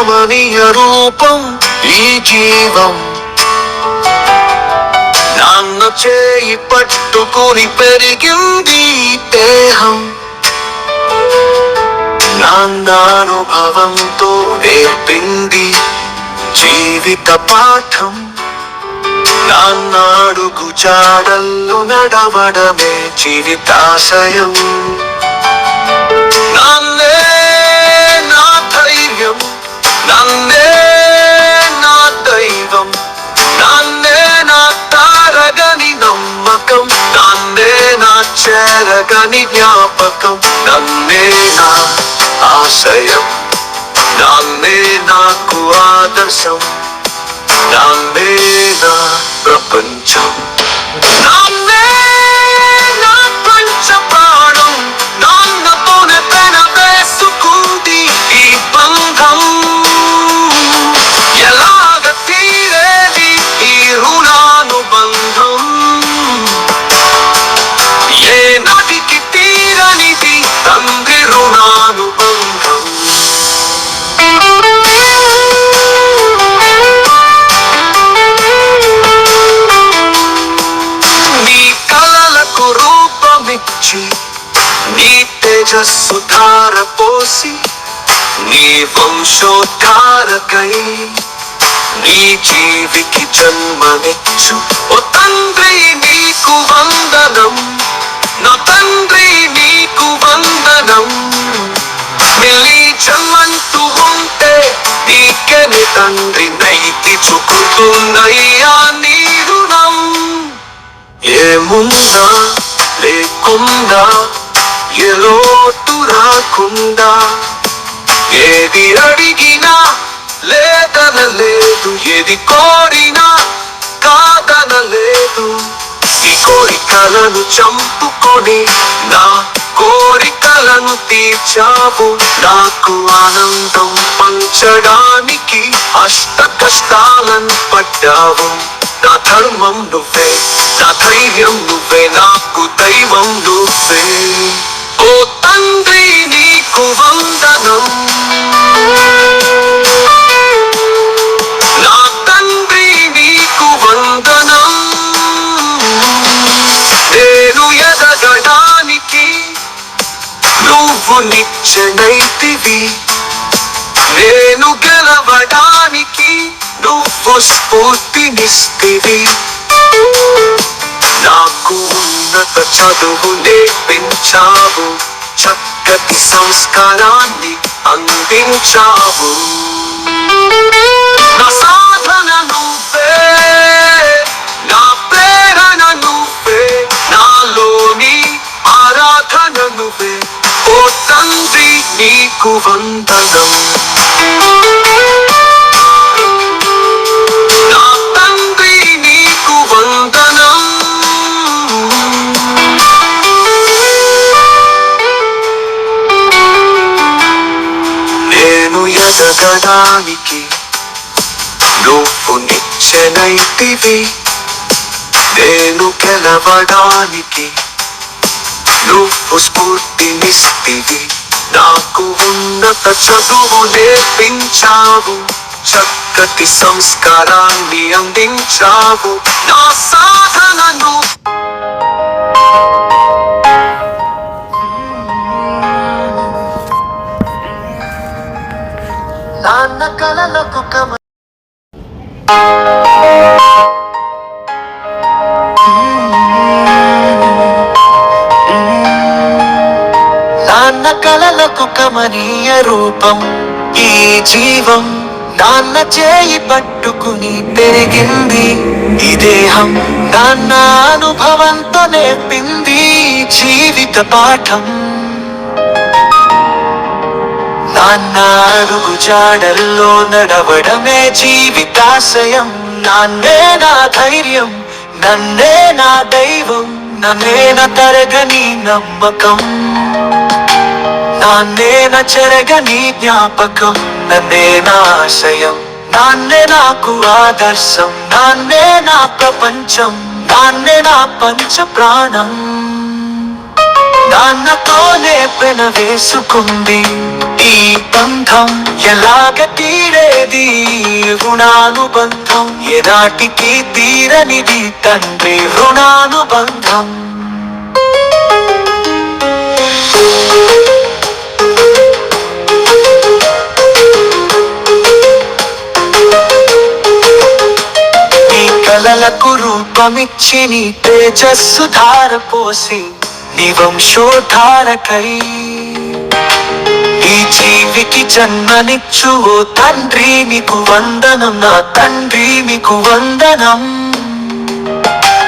కలలకు రూపం ఈ జీవం. నాన్న చేయి పట్టుకుని పెరిగింది దేహం. నాన్నానుభవంతో నేర్పింది జీవిత పాఠం. నాన్న అడుగు నడవడమే జీవితాశయం. నన్నే నా దైవం నన్నే నా తారగని నమ్మకం నన్నే నా చేరగని జ్ఞాపకం నన్నే నా ఆశయం నన్నే నాకు ఆదర్శం నన్నే రూపమిచ్చి నీ తేజస్సు ధార పోసి నీ వంశోద్ధారకై నీ జీవికి జన్మనిచ్చు. ఓ తండ్రి నీకు వందనం. నా తండ్రి నీకు వందనం. మిల్లి జన్మంటూ ఉంటే నీకెని తండ్రి నైతి చుకుతుందయ్యా నీ రుణం. ఏముందా లేకుండా ఏ లోటు రాకుండా ఏది అడిగినా లేదనలేదు ఏది కోరినా కాదనలేదు ఈ కోరికలను చంపుకొని నా కోరికలను తీర్చావు. నాకు ఆనందం పంచడానికి అష్ట కష్టాలను పడ్డావు. నా ధర్మం నువ్వే నా ధైర్యం నువ్వే నాకు దైవం నువ్వే. ఓ తండ్రి నీకు వందనం. నా తండ్రి నీకు వందనం. నేను ఎదగడానికి నువ్వు నిచ్చనైతివి. నువ్వు స్ఫూర్తినిస్తివి నాకు ఉన్నత చదువు నేర్పించావు. చక్కటి సంస్కారాన్ని అందించావు. నా సాధన నువ్వే నా ప్రేరణ నువ్వే నాలోని ఆరాధన నువ్వే. ఓ తండ్రి నీకు వందనం. నువ్వు నిచ్చెనైతివి నేను గెలవడానికి నువ్వు స్ఫూర్తినిస్తివి. నాకు ఉన్నత చదువు నేర్పించావు చక్కటి సంస్కారాన్ని అందించావు. నా సాధనను నాన్న కలలకు కమనీయ రూపం ఈ జీవం నాన్న చేయి పట్టుకుని పెరిగింది. ఈ దేహం నాన్న అనుభవంతో నేర్పింది జీవిత పాఠం. నాన్న అరుగు జాడల్లో నడవడమే జీవితాశయం. నాన్నే నా ధైర్యం నన్నే నా దైవం నన్నేన తరగని నమ్మకం. నాన్నేన చెరగని జ్ఞాపకం నన్నే నా ఆశయం. నాన్నే నాకు ఆదర్శం నాన్నే నా ప్రపంచం నాన్నే నా పంచ ప్రాణం నాన్నతోనే పెన వేసుకుంది. ఈ బంధం ఎలాగ తీరేది? రుణానుబంధం ఎనాటికి తీరనిది తండ్రి రుణానుబంధం. కలలకు రూపమిచ్చి నీ తేజస్సు ధార పోసి నీ వంశోధారకై ఈ జీవికి జన్మనిచ్చు ఓ తండ్రి నీకు వందనం. నా తండ్రి నీకు వందనం.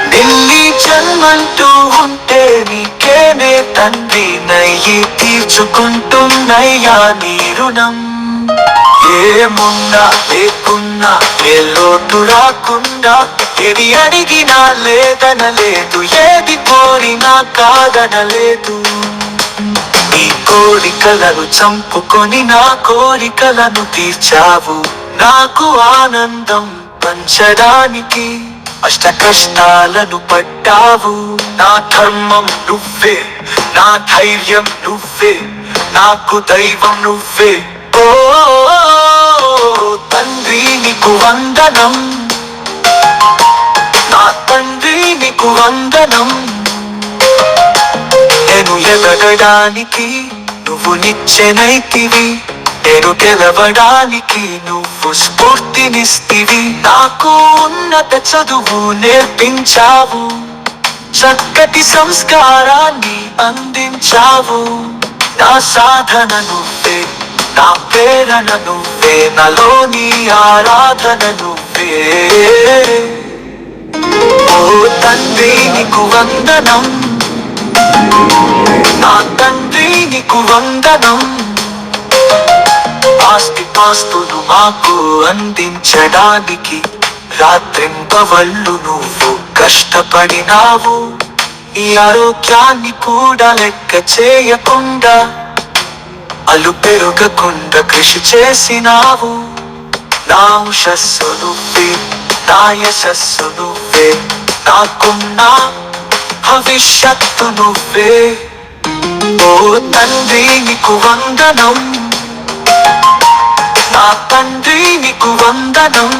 నిల్లి జన్మంటూ ఉంటే నీకేనే తండ్రి. నయ్యి తీర్చుకుంటున్నయ్యా నీ రుణం. ఏమున్నా లేకున్నా ఏ లోటు రాకుండా ఏది అడిగినా లేదనలేదు ఏది కోరినా కాదనలేదు. నీ కోరికలను చంపుకొని నా కోరికలను తీర్చావు. నాకు ఆనందం పంచడానికి అష్ట కష్టాలను పట్టావు. నా ధర్మం నువ్వే నా ధైర్యం నువ్వే నాకు దైవం నువ్వే. ఓ తండ్రి నీకు వందనం ఎదగడానికి నువ్వు నిచ్చెనైతివి నేను గెలవడానికి నువ్వు స్ఫూర్తినిస్తివి. నాకు ఉన్నత చదువు నేర్పించావు. చక్కటి సంస్కారాన్ని అందించావు. నా సాధన నువ్వే నా ప్రేరణ నువ్వే నలోని ఆరాధన నువ్వే. ఓ తండ్రి నీకు వందనం. నా తండ్రి నీకు వందనం. ఆస్తి పాస్తులు మాకు అందించడానికి రాత్రింపవళ్ళు నువ్వు కష్టపడినావు. ఈ ఆరోగ్యాన్ని కూడా లెక్క చేయకుండా అలు పెరగకుండా కృషి చేసినావు. నా ఉషస్సు నువ్వే నా యశస్సు నువ్వే నాకున్నా భవిష్యత్తు నువ్వే. ఓ తండ్రి నీకు వందనం. నా తండ్రి నీకు వందనం.